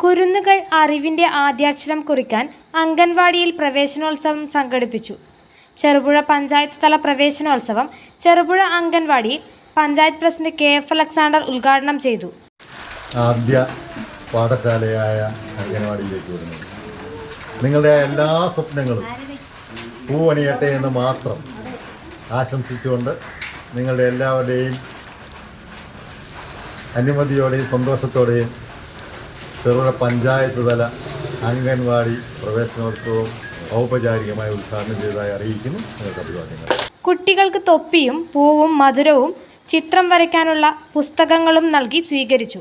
കുരുന്നുകൾ അറിവിന്റെ ആദ്യാക്ഷരം കുറിക്കാൻ അംഗൻവാടിയിൽ പ്രവേശനോത്സവം സംഘടിപ്പിച്ചു. ചെറുപുഴ പഞ്ചായത്ത് തല പ്രവേശനോത്സവം Cherupuzha അംഗൻവാടിയിൽ panchayat president K F Alexander ഉദ്ഘാടനം ചെയ്തു. ആദ്യ പാഠശാലയായ അംഗൻവാടിയിലേക്ക് വരുന്നത്. നിങ്ങളുടെ എല്ലാ സ്വപ്നങ്ങളും പൂവണിയട്ടെ എന്ന് മാത്രം ആശംസിച്ചുകൊണ്ട് നിങ്ങളുടെ എല്ലാവരുടെയും അനുമതിയോടെയും സന്തോഷത്തോടെയും ചെറുപുഴ പഞ്ചായത്ത് തല അംഗൻവാടി പ്രവേശനോത്സവം ഔപചാരികമായി ഉദ്ഘാടനം ചെയ്തതായി അറിയിക്കുന്നു. നിങ്ങൾക്ക് അഭിവാദ്യങ്ങൾ. കുട്ടികൾക്ക് തൊപ്പിയും പൂവും മധുരവും ചിത്രം വരയ്ക്കാനുള്ള പുസ്തകങ്ങളും നൽകി സ്വീകരിച്ചു.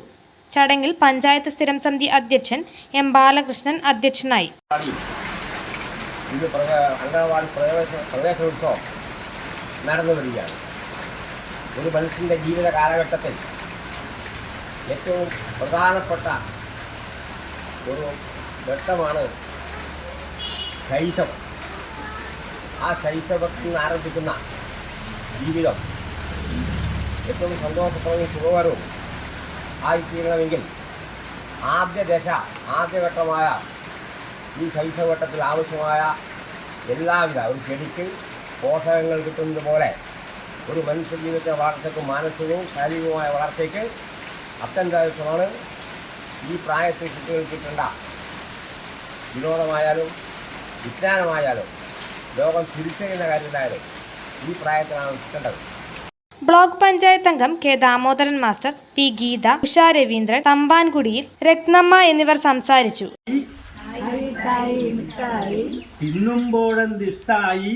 ചടങ്ങിൽ പഞ്ചായത്ത് സ്ഥിരം സമിതി അധ്യക്ഷൻ എം ബാലകൃഷ്ണൻ അധ്യക്ഷനായി. ഇന്ന് പ്രവേ അംഗനവാടി പ്രവേശന പ്രവേശനോത്സവം നടന്നു വരികയാണ് ഒരു മനുഷ്യന്റെ ജീവിത കാലഘട്ടത്തിൽ ഏറ്റവും പ്രധാനപ്പെട്ട ഒരു ഘട്ടമാണ് ശൈശവം. ആ ശൈശവത്തിൽ നിന്ന് ആരംഭിക്കുന്ന ജീവിതം ഏറ്റവും സന്തോഷപ്രദവും സുഖകരവും ആയിത്തീരണമെങ്കിൽ ആദ്യ ദശ ആദ്യഘട്ടമായ ഈ ശൈശവഘട്ടത്തിൽ ആവശ്യമായ എല്ലാവിധ ഒരു ചെടിക്ക് പോഷകങ്ങൾ കിട്ടുന്നത് പോലെ ഒരു മനുഷ്യ ജീവിതത്തെ വളർച്ചയ്ക്കും മാനസികവും ശാരീരികവുമായ വളർച്ചയ്ക്ക് അത്യന്താവശ്യമാണ് ഈ പ്രായത്തിൽ കുട്ടികൾക്ക് കിട്ടേണ്ട വിനോദമായാലും വിജ്ഞാനമായാലും ലോകം തിരിച്ചറിയുന്ന കാര്യത്തിലായാലും ഈ പ്രായത്തിലാണ് കിട്ടേണ്ടത്. ബ്ലോക്ക് പഞ്ചായത്ത് അംഗം K Damodaran master P Geetha Usha Raveendran തമ്പാൻകുടിയിൽ Rathnamma എന്നിവർ സംസാരിച്ചു. തിന്നുമ്പോഴെന്തിഷ്ടായി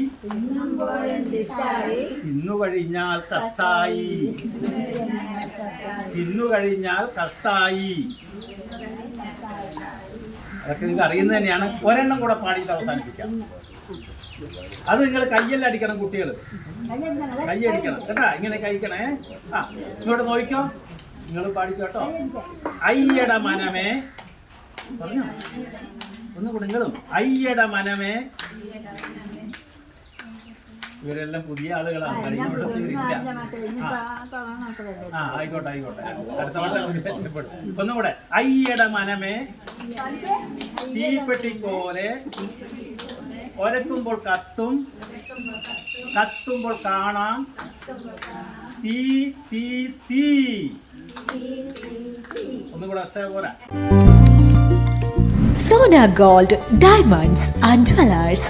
തിന്നു കഴിഞ്ഞാൽ കഷ്ടായി. തിന്നു കഴിഞ്ഞാൽ കഷ്ടായി. അതൊക്കെ നിങ്ങൾക്ക് അറിയുന്നത് തന്നെയാണ്. ഒരെണ്ണം കൂടെ പാടിയിട്ട് അവസാനിപ്പിക്കാം. അത് നിങ്ങൾ കയ്യെല്ലാം അടിക്കണം കുട്ടികൾ കൈ അടിക്കണം കേട്ടാ ഇങ്ങനെ കഴിക്കണേ. ആ ഇങ്ങോട്ട് നോക്കിക്കോ. നിങ്ങൾ പാടിക്കോ കേട്ടോ. അയ്യട മനമേ. പറഞ്ഞോ? ഒന്നുകൂടെ നിങ്ങളും. അയ്യട മനമേ. ഇവരെല്ലാം പുതിയ ആളുകളാണ്. ആ ആയിക്കോട്ടെ ആയിക്കോട്ടെ. അടുത്ത വർഷം അവർ മെച്ചപ്പെടും ഒന്നുകൂടെ അയ്യട മനമേ. തീപ്പെട്ടിക്കോലെ ഒരക്കുമ്പോൾ കത്തും കത്തുമ്പോൾ കാണാം. തീ തീ തീ. ഒന്നുകൂടെ അച്ഛ പോരാ. Sona gold diamonds and jewellers